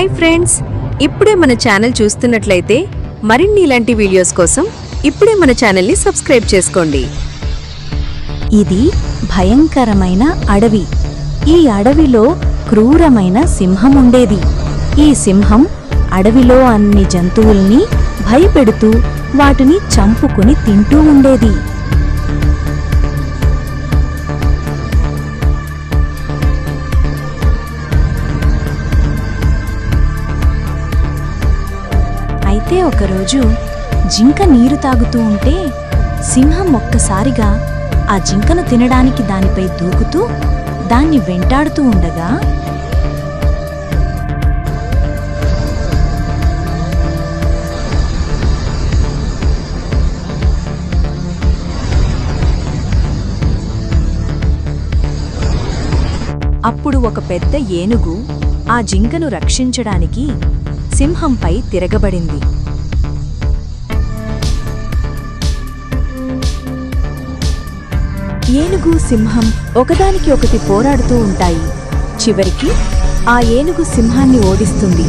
Hi friends ఇప్పుడే మన channel చూస్తున్నట్లయితే మరిన్ని ఇలాంటి వీడియోస్ కోసం ఇప్పుడే మన ఛానల్ని సబ్స్క్రైబ్ చేసుకోండి. ఇది భయంకరమైన అడవి. ఈ అడవిలో క్రూరమైన సింహం ఉండేది. ఈ సింహం అడవిలో అన్ని జంతువుల్ని భయపెడుతూ వాటిని చంపుకుని తింటూ ఉండేది. అయితే ఒకరోజు జింక నీరు తాగుతూ ఉంటే సింహం ఒక్కసారిగా ఆ జింకను తినడానికి దానిపై దూకుతూ దాన్ని వెంటాడుతూ ఉండగా అప్పుడు ఒక పెద్ద ఏనుగు ఆ జింకను రక్షించడానికి సింహంపై తిరగబడింది. ఏనుగు సింహం ఒకదానికి ఒకటి పోరాడుతూ ఉంటాయి. చివరికి ఆ ఏనుగు సింహాన్ని ఓడిస్తుంది.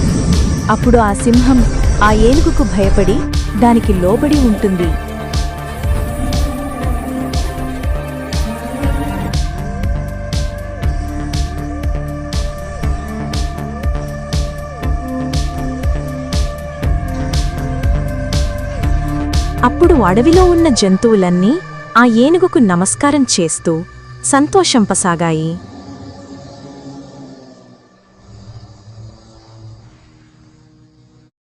అప్పుడు ఆ సింహం ఆ ఏనుగుకు భయపడి దానికి లోబడి ఉంటుంది. అప్పుడు అడవిలో ఉన్న జంతువులన్నీ ఆ ఏనుగుకు నమస్కారం చేస్తూ సంతోషంపసాగాయి.